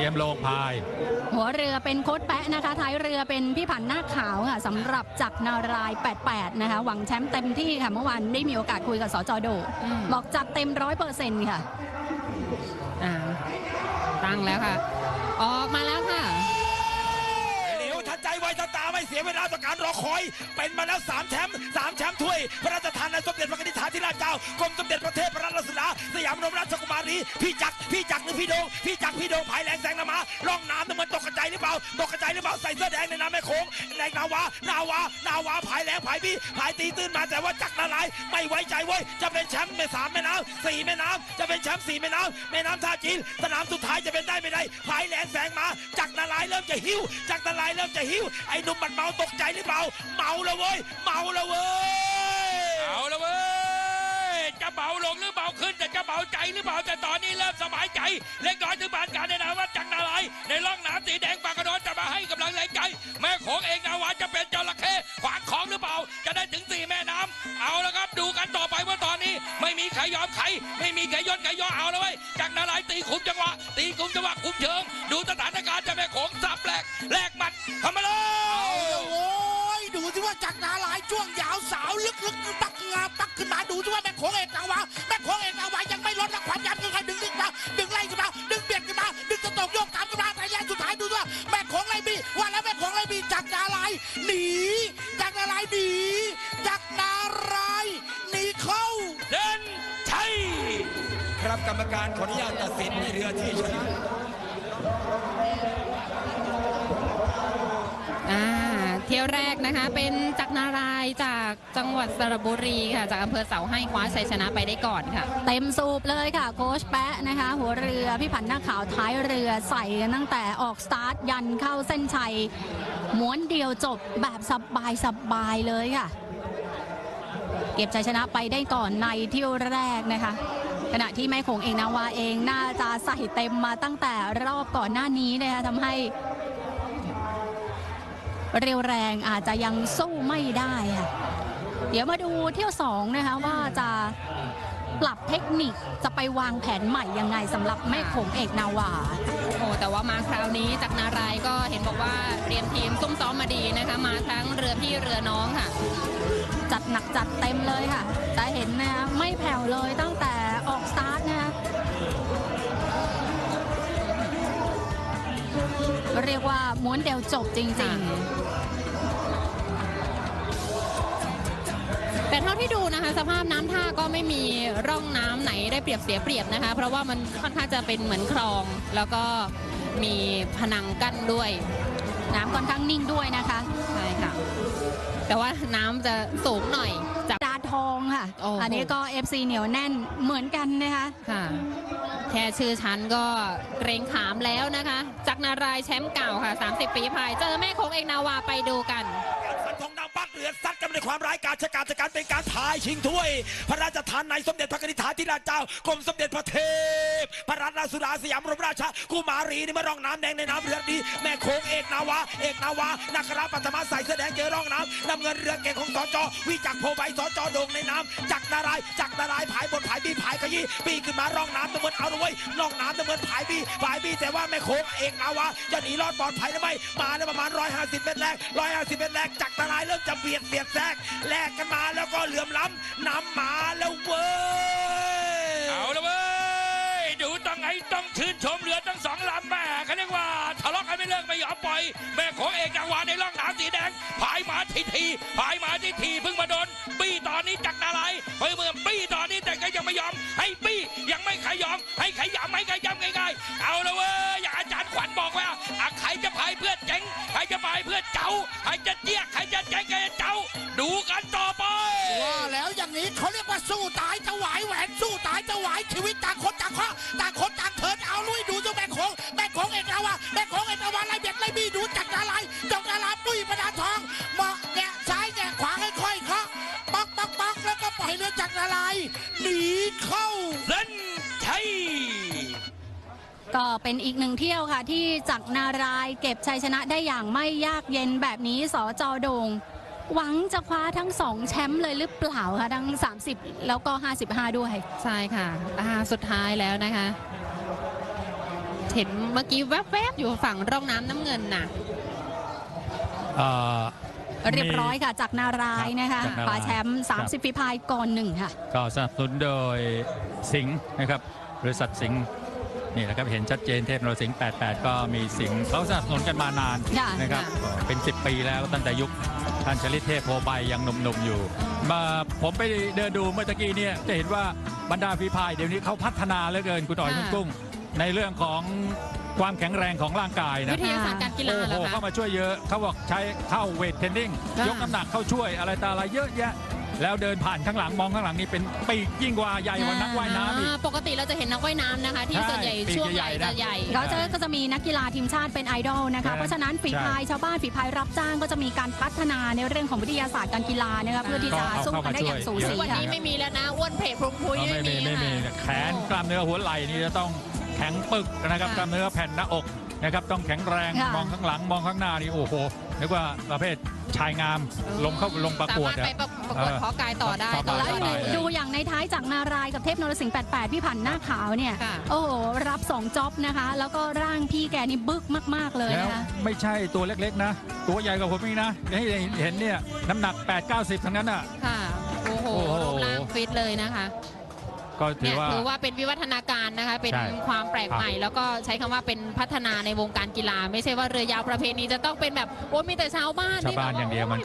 ตรียมลงพาย หัวเรือเป็นโค้ดแปะนะคะท้ายเรือเป็นพี่ผันหน้าขาวค่ะสำหรับจักรนารายณ์88 นะคะ หวังแชมป์เต็มที่ค่ะ เมื่อวานได้มีโอกาสคุยกับสจโดอืมบอกจัดเต็มร้อยเปอร์เซ็นต์ค่ะอ่าตั้งแล้วค่ะ ออกมาแล้วค่ะเร็ว ทันใจไวทันตาไม่เสียเวลาต่อการรอคอย เป็นมาแล้วสามแชมป์สามแชมป์ถ้วย พระราชทานในสมเด็จพระนิธิฐานธิราชเจ้ากรมสมเด็จพระเทพรัตนราชสุดาสยามรมราชกุมารีพี่จักรพี่จักรหรือพี่โดงพี่จักรพี่โดงภายแรงแสงนามาล่องน้ำน้ำมันตกกระจายหรือเปล่าตกกระจายหรือเปล่าใส่เสื้อแดงในน้ำแม่โขงแรงนาวานาวานาวาภายแรงภายบี้ภายตีตื้นมาแต่ว่าจักรละลายไม่ไว้ใจเว้ยจะเป็นแชมป์แม่สามแม่น้ำสี่แม่น้ำจะเป็นแชมป์สี่แม่น้ำแม่น้ำท่าจีนสนามสุดท้ายจะเป็นได้ไม่ได้ภายแรงแสงมาจักรละลายเริ่มจะหิวจักรละลายเริ่มจะหิวไอ้หนุ่มมันเมาตกใจหรือเปล่า เมาแล้วเว้ย เมาแล้วเว้ย เอาละเว้ย จะเบาลงหรือเบาขึ้นแต่จะเบาใจหรือเบาแต่ตอนนี้เริ่มสบายใจเล็กน้อยถึงปานการในนามว่าจักรนาลายในร่องน้ำสีแดงปากกระโดนจะมาให้กำลังแรงใจ แม่โของเองนาวาจะเป็นจระเข้ขวางของหรือเปล่า จะได้ถึงสี่แม่น้ำเอาละครับดูกันต่อไปว่าตอนนี้ ไม่มีใครยอมใครไม่มีใครย่นใครย่อเอาแล้วเว้ยจักรนาลายตีขุมจังหวะตีขุมจังหวะ ครับกรรมการขออนุญาตตัดสินในเรือที่ชนะอ่าเที่ยวแรกนะคะ เป็นจักรนารายณ์จากจังหวัดสระบุรีค่ะ จากอำเภอเสาให้คว้าชัยชนะไปได้ก่อนค่ะ เต็มสูบเลยค่ะ โค้ชแปะนะคะ หัวเรือพี่ผันหน้าขาวท้ายเรือใส่กันตั้งแต่ออกสตาร์ทยันเข้าเส้นชัยม้วนเดียวจบแบบสบายสบายๆเลยค่ะ เก็บชัยชนะไปได้ก่อนในเที่ยวแรกนะคะ ขณะที่แม่โขงเองนาวาเองน่าจะใส่เต็มมาตั้งแต่รอบก่อนหน้านี้นะคะทำให้เร็วแรงอาจจะยังสู้ไม่ได้ค่ะ เดี๋ยวมาดูเที่ยวสองนะคะว่าจะปรับเทคนิคจะไปวางแผนใหม่ยังไงสำหรับแม่โขงเอกนาวาโอ้แต่ว่ามาคราวนี้จากรนารายณ์ก็เห็นบอกว่าเตรียมทีมซุ่มซ้อมมาดีนะคะ มาทั้งเรือพี่เรือน้องค่ะ จัดหนักจัดเต็มเลยค่ะจะเห็นนะคะไม่แผ่วเลยตั้งแต่ เรียกว่าม้วนเดียวจบจริงแต่เท่าที่ดูนะคะ สภาพน้ำท่าก็ไม่มีร่องน้ำไหนได้เปรียบเสียเปรียบนะคะ เพราะว่ามันค่อนข้างจะเป็นเหมือนคลอง แล้วก็มีผนังกั้นด้วยๆน้ำค่อนข้างนิ่งด้วยนะคะ ใช่ค่ะ แต่ว่าน้ำจะสูงหน่อยจากดาทอง ค่ะ โอ้โห อันนี้ก็ FC เหนียวแน่นเหมือนกันนะคะค่ะ แค่ชื่อชั้นก็เกรงขามแล้วนะคะจากรนารายณ์แชมป์เก่าค่ะ 30 ปีพาย เจอแม่โคงเอกนาวาไปดูกันสันทองนางปักเรือซัดกันในความร้ายกาจชะกาจการเป็นการพายชิงถ้วย พระราชทานในสมเด็จพระนิธิาธิราชเจ้ากรมสมเด็จพระเทพ พระราชาสุดาสยามรมราชกุมารีนี่มาร่องน้ำแดงในน้ำเรือดีแม่โคงเอกนาวาเอกนาวานักราปัตมาใส่เสื้อแดงเจอร่องน้ำนำเงินเรือเก่งของสจวิจักโพใบสจโด่งในน้ำจักนารายจักนารายผายบนผายบีผายขยี้ปีขึ้นมาร่องน้ำตะเมินเอาด้วยร่องน้ำตะเมินผายบีผายบีแต่ว่าแม่โคงเอกนาวาจะหนีรอดปลอดภัยหรือไม่มาแล้ประมาณ 150 เมตรแรก 150 เมตรแรกจักนารายเริ่มจะเบียดเบียดแทรกแลกกันมาแล้วก็เหลื่อมล้ำนำมาแล้วเว้ยเอาละเว้ยดูต้องไงต้องชื่นชมเรือทั้งสองลำแม่เขาเรียกว่าทะเลาะกันไม่เลิกไม่ยอมปล่อยแม่ของเอกจังหวะในร่องน้ำสีแดงพายมาทีทีพายมาทีทีเพิ่งมาโดนปี้ตอนนี้จักนาลายเฮ้ยเมื่อปี้ตอนนี้แต่ก็ยังไม่ยอมให้ปี้ยังไม่ขยอมให้ขยำให้ขยำง่ายๆเอาละเว้ยอย่างอาจารย์ขวัญบอกว่าอะใครจะพายเพื่อเจ๋งใครจะพายเพื่อเจ้าใครจะเจี๊ย สู้ตายถวายชีวิตต่างคนต่างข้อต่างคนต่างเถิดเอาลุยดูเจ้าแม่โขงแม่โขงเอกนาวาแม่โขงเอกนาวาไล่เบียดไล่บีดูจักรอะไรจงนาลาปุ้ยประดาทองเหมาะแงะซ้ายแงะขวาค่อยๆเคาะป๊อกป๊อกป๊อกแล้วก็ปล่อยเรือจักรอะไรหนีเข้าเล่นชัยก็เป็นอีกหนึ่งเที่ยวค่ะที่จักรนารายเก็บชัยชนะได้อย่างไม่ยากเย็นแบบนี้สจโดง หวังจะคว้าทั้งสองแชมป์เลยหรือเปล่าคะทั้ง 30 แล้วก็ 55 ด้วย ใช่ค่ะอ่าสุดท้ายแล้วนะคะ เห็นเมื่อกี้แวบๆ อยู่ฝั่งร่องน้ำน้ำเงินน่ะเอ่อเรียบร้อยค่ะ จากนารายณ์นะคะจากนารายณ์ คว้าแชมป์ครับ30 ฝีพายก่อนหนึ่งค่ะ ก็สนับสนุนโดยสิงห์นะครับบริษัทสิงห์นี่แหละครับเห็นชัดเจนเทพนรสิงห์88 ก็มีสิงห์เขาสนับสนุนกันมานานค่ะ นะครับเป็น 10 ปีแล้วตั้งแต่ยุค ท่านชลิตเทพโพใบยังหนุ่มๆอยู่ มาผมไปเดินดูเมื่อตะกี้เนี่ยจะเห็นว่าบรรดาฝีพายเดี๋ยวนี้เขาพัฒนาเหลือเกินคุณต่อยค่ะคุณกุ้ง ในเรื่องของความแข็งแรงของร่างกายนะวิทยาศาสตร์การกีฬาโอ้เหรโหอคะเข้ามาช่วยเยอะเขาบอกใช้เข้าเวทเทรนนิ่งค่ะยกน้ำหนักเข้าช่วยอะไรตาอะไรเยอะแยะ แล้วเดินผ่านข้างหลังมองข้างหลังนี่เป็นปีกยิ่งกว่าใหญ่กว่านักว่ายน้ำอีกอ่าปกติเราจะเห็นนักว่ายน้ำนะคะ ที่ใช่ส่วนใหญ่ปีกช่วงใหใหญ่ญ่ๆนะ จะใหญ่เราจะก็จะมีนักกีฬาทีมชาติเป็นไอดอลนะคะใช่เพราะฉะนั้นฝีใช่พายชาวบ้านฝีพายรับจ้างก็จะมีการพัฒนาในเรื่องของวิทยาศาสตร์การกีฬานะคะเพื่อที่จะก็เอาสู้กันได้อย่างสูเข้ามาช่วยสีวันค่ะ นี้ไม่มีแล้วนะอ้วนเพลพรุงพรุยอ๋อไม่ไม่มีมีไม่มีค่ะ แขนกล้ามเนื้อหัวไหล่นี่จะต้องแข็งปึกนะครับค่ะกล้ามเนื้อแผ่นหน้าอกนะครับต้องแข็งแรงค่ะ มองข้างหลังมองข้างหน้านี่โอ้โห นึกว่าประเภทชายงามลงเข้าลงประกวดสามารถอะไปประกวดเออเพาะกายต่อได้สบายต่อแล้วได้สบายเลยดูอย่างในท้ายจากนารายณ์กับเทพนรสิงห์88 พี่ผันหน้าขาวเนี่ยค่ะโอ้โห รับ 2จ็อบนะคะ แล้วก็ร่างพี่แกนี่บึกมาก ๆ เลยแล้วนะคะไม่ใช่ตัวเล็ก ๆ นะ ตัวใหญ่กว่าผมอีกนะให้เห็นเนี่ย น้ำหนัก 8-90 ทั้งนั้นอะค่ะ โอ้โหโอ้โหรูปร่างฟิตเลยนะคะ ก็ถืเนี่อยว่า ถือว่าเป็นวิวัฒนาการนะคะ เป็นใช่ความแปลกใหม่ แล้วก็ใช้คำว่าเป็นพัฒนาในวงการกีฬา ไม่ใช่ว่าเรือยาวประเพณีจะต้องเป็นแบบโอ้มีแต่ชาวบ้านชาวที่บ้านแบบ อย่างเดียวมัน